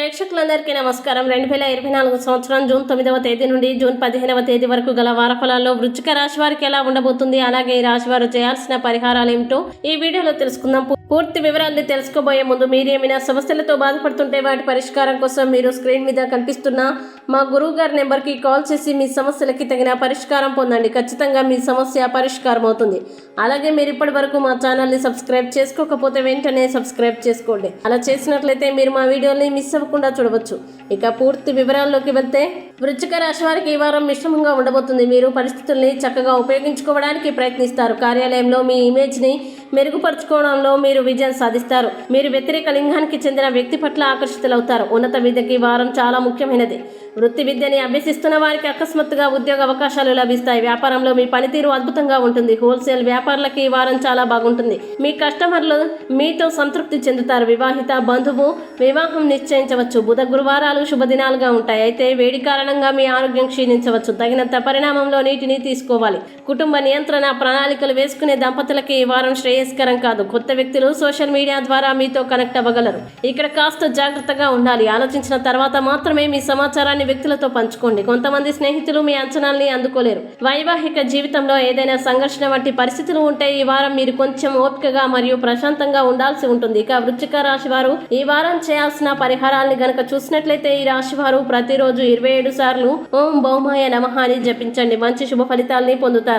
ప్రేక్షకులందరికీ నమస్కారం. రెండు వేల ఇరవై నాలుగు సంవత్సరం జూన్ తొమ్మిదవ తేదీ నుండి జూన్ పదిహేనవ తేదీ వరకు గల వారఫలాల్లో వృచ్చిక రాశి వారికి ఎలా ఉండబోతుంది? అలాగే ఈ రాశి వారు చేయాల్సిన పరిహారాలు ఏమిటో ఈ వీడియోలో తెలుసుకుందాం. పూర్తి వివరాల్ని తెలుసుకోబోయే ముందు మీరేమైనా సమస్యలతో బాధపడుతుంటే వాటి పరిష్కారం కోసం మీరు స్క్రీన్ మీద కనిపిస్తున్న మా గురువు గారి నెంబర్కి కాల్ చేసి మీ సమస్యలకి తగిన పరిష్కారం పొందండి. ఖచ్చితంగా మీ సమస్య పరిష్కారం అవుతుంది. అలాగే మీరు ఇప్పటి వరకు మా ఛానల్ని సబ్స్క్రైబ్ చేసుకోకపోతే వెంటనే సబ్స్క్రైబ్ చేసుకోండి. అలా చేసినట్లయితే మీరు మా వీడియోని మిస్ అవ్వకుండా చూడవచ్చు. ఇక పూర్తి వివరాల్లోకి వెళ్తే వృచ్చిక రాశి వారికి ఈ వారం మిశ్రమంగా ఉండబోతుంది. మీరు పరిస్థితుల్ని చక్కగా ఉపయోగించుకోవడానికి ప్రయత్నిస్తారు. కార్యాలయంలో మీ ఇమేజ్ని మెరుగుపరుచుకోవడంలో మీరు విజయం సాధిస్తారు. మీరు వ్యతిరేక లింగానికి చెందిన వ్యక్తి పట్ల ఆకర్షితులవుతారు. ఉన్నత విద్యకి ఈ వారం చాలా ముఖ్యమైనది. వృత్తి విద్యని అభ్యసిస్తున్న వారికి అకస్మాత్తుగా ఉద్యోగ అవకాశాలు లభిస్తాయి. వ్యాపారంలో మీ పనితీరు అద్భుతంగా ఉంటుంది. హోల్సేల్ వ్యాపారులకి ఈ వారం చాలా బాగుంటుంది. మీ కస్టమర్లు మీతో సంతృప్తి చెందుతారు. వివాహిత బంధువు వివాహం నిశ్చయించవచ్చు. బుధ గురువారాలు శుభదినాలుగా ఉంటాయి. అయితే వేడి కారణంగా మీ ఆరోగ్యం క్షీణించవచ్చు. తగినంత పరిణామంలో నీటిని తీసుకోవాలి. కుటుంబ నియంత్రణ ప్రణాళికలు వేసుకునే దంపతులకి ఈ వారం శ్రేయస్కరం కాదు. కొత్త వ్యక్తులు సోషల్ మీడియా ద్వారా మీతో కనెక్ట్ అవ్వగలరు. ఇక్కడ కాస్త జాగ్రత్తగా ఉండాలి. ఆలోచించిన తర్వాత మాత్రమే మీ సమాచారాన్ని వ్యక్తులతో పంచుకోండి. కొంతమంది స్నేహితులు మీ అంచనాల్ని అందుకోలేరు. వైవాహిక జీవితంలో ఏదైనా సంఘర్షణ వంటి పరిస్థితులు ఉంటే ఈ వారం మీరు కొంచెం ఓపికగా మరియు ప్రశాంతంగా ఉండాల్సి ఉంటుంది. ఇక వృచ్చిక రాశి వారు ఈ వారం చేయాల్సిన పరిహారాల్ని గనక చూసినట్లయితే ఈ రాశి వారు ప్రతిరోజు ఇరవై ఏడు సార్లు ఓం బౌమాయ నమః అని జపించండి. మంచి శుభ ఫలితాల్ని పొందుతారు.